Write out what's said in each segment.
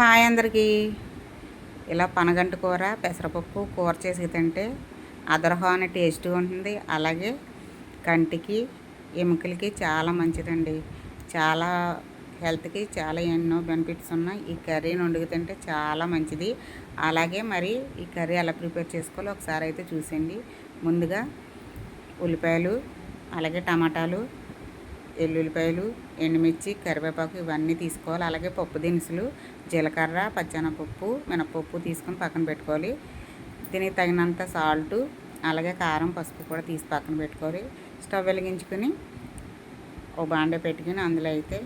Hi అందరికీ. ఇలా పనగంటి కూర పెసరపప్పు కూర చేసి తింటే అదరహాని టేస్ట్ ఉంటుంది. అలాగే కంటికి ఎముకలకి చాలా మంచిదండి. చాలా హెల్త్కి చాలా ఎన్నో బెనిఫిట్స్ ఉన్నాయి ఈ కర్రీని వండుకు తింటే చాలా మంచిది. అలాగే మరి ఈ కర్రీ ఎలా ప్రిపేర్ చేసుకోవాలో ఒకసారి అయితే చూసేయండి. ముందుగా ఉల్లిపాయలు అలాగే టమాటాలు ఎల్లుల్లిపాయలు ఎండుమిర్చి కరివేపాకు ఇవన్నీ తీసుకోవాలి. అలాగే పప్పు దినుసులు జీలకర్ర పచ్చెనపప్పు మినపప్పు తీసుకొని పక్కన పెట్టుకోవాలి. దీనికి తగినంత సాల్టు అలాగే కారం పసుపు కూడా తీసి పక్కన పెట్టుకోవాలి. స్టవ్ వెలిగించుకొని ఓ బాండే పెట్టుకుని అందులో అయితే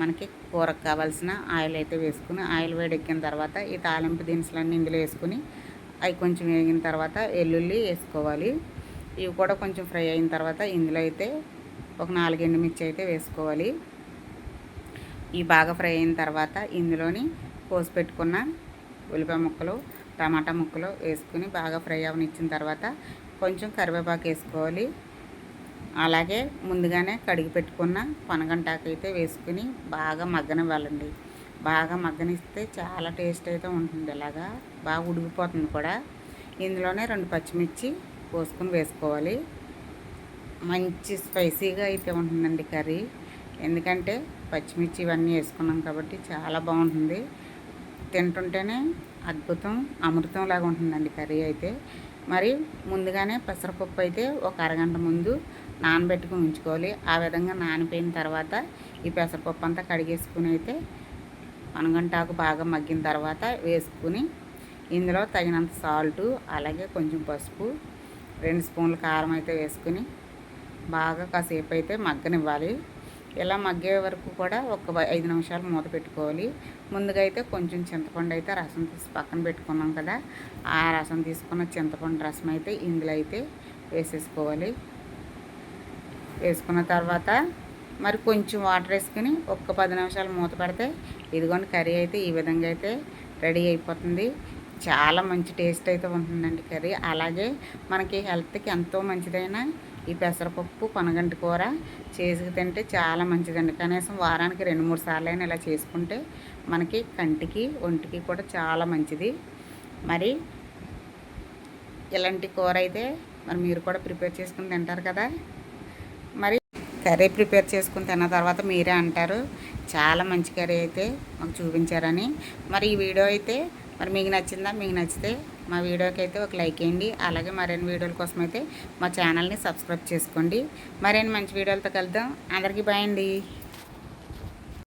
మనకి కూరకు కావాల్సిన ఆయిల్ అయితే వేసుకుని ఆయిల్ వేడెక్కిన తర్వాత ఈ తాలింపు దినుసులన్నీ ఇందులో వేసుకుని అవి కొంచెం వేగిన తర్వాత వెల్లుల్లి వేసుకోవాలి. ఇవి కూడా కొంచెం ఫ్రై అయిన తర్వాత ఇందులో అయితే ఒక నాలుగు ఎండుమిర్చి అయితే వేసుకోవాలి. ఈ బాగా ఫ్రై అయిన తర్వాత ఇందులోని కోసి పెట్టుకున్న ఉల్లిపాయ ముక్కలు టమాటా ముక్కలు వేసుకుని బాగా ఫ్రై అవనిచ్చిన తర్వాత కొంచెం కరివేపాకు వేసుకోవాలి. అలాగే ముందుగానే కడిగి పెట్టుకున్న పనగంటాకు అయితే వేసుకుని బాగా మగ్గనివ్వాలండి. బాగా మగ్గనిస్తే చాలా టేస్ట్ అయితే ఉంటుంది ఇలాగా బాగా ఉడికిపోతుంది కూడా. ఇందులోనే రెండు పచ్చిమిర్చి పోసుకొని వేసుకోవాలి. మంచి స్పైసీగా అయితే ఉంటుందండి కర్రీ. ఎందుకంటే పచ్చిమిర్చి ఇవన్నీ వేసుకున్నాం కాబట్టి చాలా బాగుంటుంది. తింటుంటేనే అద్భుతం అమృతం లాగా ఉంటుందండి కర్రీ అయితే. మరి ముందుగానే పెసరపప్పు అయితే ఒక అరగంట ముందు నానబెట్టుకుని ఉంచుకోవాలి. ఆ విధంగా నానిపోయిన తర్వాత ఈ పెసరపప్పు అంతా కడిగేసుకుని అయితే పనగంటాకు బాగా మగ్గిన తర్వాత వేసుకుని ఇందులో తగినంత సాల్టు అలాగే కొంచెం పసుపు రెండు స్పూన్ల కారం అయితే వేసుకుని బాగా కాసేపు అయితే మగ్గనివ్వాలి. ఇలా మగ్గే వరకు కూడా ఒక ఐదు నిమిషాలు మూత పెట్టుకోవాలి. ముందుగా అయితే కొంచెం చింతపండు అయితే రసం తీసి పక్కన పెట్టుకున్నాం కదా ఆ రసం తీసుకున్న చింతపండు రసం అయితే ఇందులో అయితే వేసేసుకోవాలి. వేసుకున్న తర్వాత మరి కొంచెం వాటర్ వేసుకుని ఒక్క పది నిమిషాలు మూత పెడితే ఇదిగోండి కర్రీ అయితే ఈ విధంగా అయితే రెడీ అయిపోతుంది. చాలా మంచి టేస్ట్ అయితే ఉంటుందండి కర్రీ. అలాగే మనకి హెల్త్కి ఎంతో మంచిదైన ఈ పెసరపప్పు పనగంటి కూర చేసి తింటే చాలా మంచిదండి. కనీసం వారానికి రెండు మూడు సార్లు అయినా ఇలా చేసుకుంటే మనకి కంటికి ఒంటికి కూడా చాలా మంచిది. మరి ఇలాంటి కూర అయితే మరి మీరు కూడా ప్రిపేర్ చేసుకుని తింటారు కదా. మరి కర్రీ ప్రిపేర్ చేసుకుని తిన్న తర్వాత మీరే అంటారు. చాలా మంచి కర్రీ అయితే మాకు చూపించారని. మరి ఈ వీడియో అయితే మరి మీకు నచ్చిందా? మీకు నచ్చితే మా వీడియోకి అయితే ఒక లైక్ వేయండి. అలాగే మరిన్ని వీడియోల కోసం అయితే మా ఛానల్ని సబ్స్క్రైబ్ చేసుకోండి. మరిన్ని మంచి వీడియోలతో కలుద్దాం. అందరికీ బాయ్ అండి.